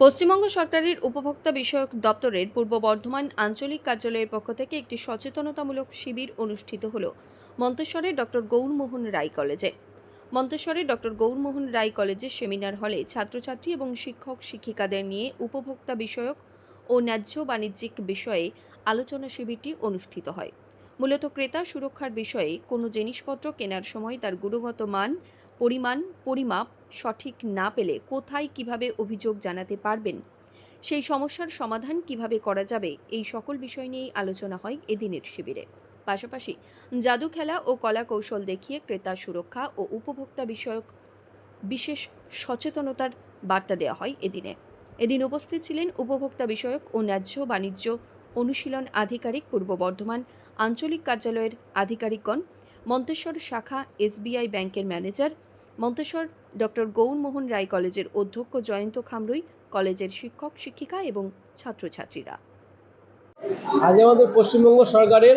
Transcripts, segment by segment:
পশ্চিমবঙ্গ সরকারের উপভোক্তা বিষয়ক দপ্তরের পূর্ব বর্ধমান আঞ্চলিক কার্যালয়ের পক্ষ থেকে একটি সচেতনতামূলক শিবির অনুষ্ঠিত হল মন্তেশ্বরের ডক্টর গৌরমোহন রায় কলেজে। মন্তেশ্বরের ডক্টর গৌরমোহন রায় কলেজের সেমিনার হলে ছাত্রছাত্রী এবং শিক্ষক শিক্ষিকাদের নিয়ে উপভোক্তা বিষয়ক ও ন্যায্য বাণিজ্যিক বিষয়ে আলোচনা শিবিরটি অনুষ্ঠিত হয়। মূলত ক্রেতা সুরক্ষার বিষয়ে কোনো জিনিসপত্র কেনার সময় তার গুণগত মান, পরিমাণ, পরিমাপ সঠিক না পেলে কোথায় কীভাবে অভিযোগ জানাতে পারবেন? সেই সমস্যার সমাধান কীভাবে করা যাবে? এই সকল বিষয় নিয়েই আলোচনা হয় এদিনের শিবিরে। পাশাপাশি জাদু খেলা ও কলা কৌশল দেখিয়ে ক্রেতা সুরক্ষা ও উপভোক্তা বিষয়ক বিশেষ সচেতনতার বার্তা দেওয়া হয় এদিনে। এদিন উপস্থিত ছিলেন উপভোক্তা বিষয়ক ও ন্যায্য বাণিজ্য অনুশীলন আধিকারিক পূর্ব বর্ধমান আঞ্চলিক কার্যালয়ের আধিকারিকগণ, মন্তেশ্বর শাখা এসবিআই ব্যাংকের ম্যানেজার মন্তেশ্বর, ডক্টর গৌরমোহন রায় কলেজের অধ্যক্ষ জয়ন্ত খামরুই, কলেজের শিক্ষক, শিক্ষিকা এবং ছাত্রছাত্রীরা। আজ আমাদের পশ্চিমবঙ্গ সরকারের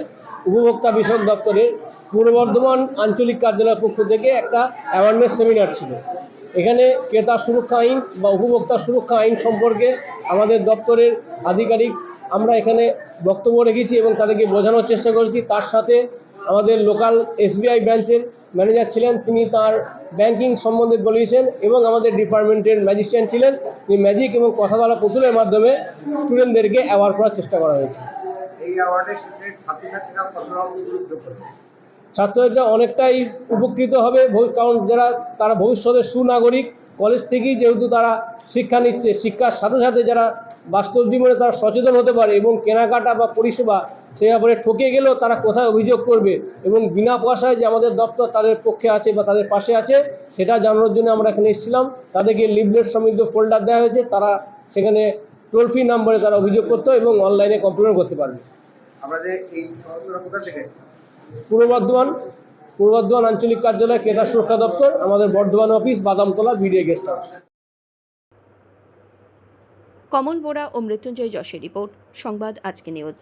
উপভোক্তা বিষয়ক দপ্তরের পূর্ব বর্ধমান আঞ্চলিক কার্যালয়ের পক্ষ থেকে একটা অ্যাওয়ারনেস সেমিনার ছিল। এখানে ক্রেতা সুরক্ষা আইন বা উপভোক্তা সুরক্ষা আইন সম্পর্কে আমাদের দপ্তরের আধিকারিক আমরা এখানে বক্তব্য রেখেছি এবং তাদেরকে বোঝানোর চেষ্টা করেছি। তার সাথে আমাদের লোকাল এসবিআই ব্রাঞ্চের ম্যানেজার ছিলেন তিনি তার ব্যাংকিং সম্বন্ধে বলিয়েছেন এবং আমাদের ডিপার্টমেন্টের ম্যাজিস্ট্রেট ছিলেন। তিনি ম্যাজিক এবং কথা বলা পুতুলের মাধ্যমে স্টুডেন্টদেরকে অ্যাওয়ার্ড করার চেষ্টা করা হয়েছে। ছাত্রছাত্রীরা অনেকটাই উপকৃত হবে। কারণ যারা তারা ভবিষ্যতের সুনাগরিক কলেজ থেকেই যেহেতু তারা শিক্ষা নিচ্ছে শিক্ষার সাথে সাথে যারা বাস্তব জীবনে তারা সচেতন হতে পারে এবং কেনাকাটা বা পরিষেবা সে ব্যাপারে ঠকে গেলেও তারা কোথায় অভিযোগ করবে এবং বিনা পয়সায় যে আমাদের দপ্তর তাদের পক্ষে আছে বা তাদের পাশে আছে সেটা জানানোর জন্য আমরা এখানে এসেছিলাম। তাদেরকে লিভলেট সমৃদ্ধ ফোল্ডার দেওয়া হয়েছে তারা সেখানে টোল ফ্রি নম্বরে তারা অভিযোগ করতে এবং অনলাইনে কমপ্লেন করতে পারবে। পূর্ব বর্ধমান পূর্ব বর্ধমান আঞ্চলিক কার্যালয় ক্রেতা সুরক্ষা দপ্তর আমাদের Bardhaman office Badamtala BDA guest house. Kamal Bora ও মৃত্যুঞ্জয় যশের রিপোর্ট সংবাদ আজকে নিউজ।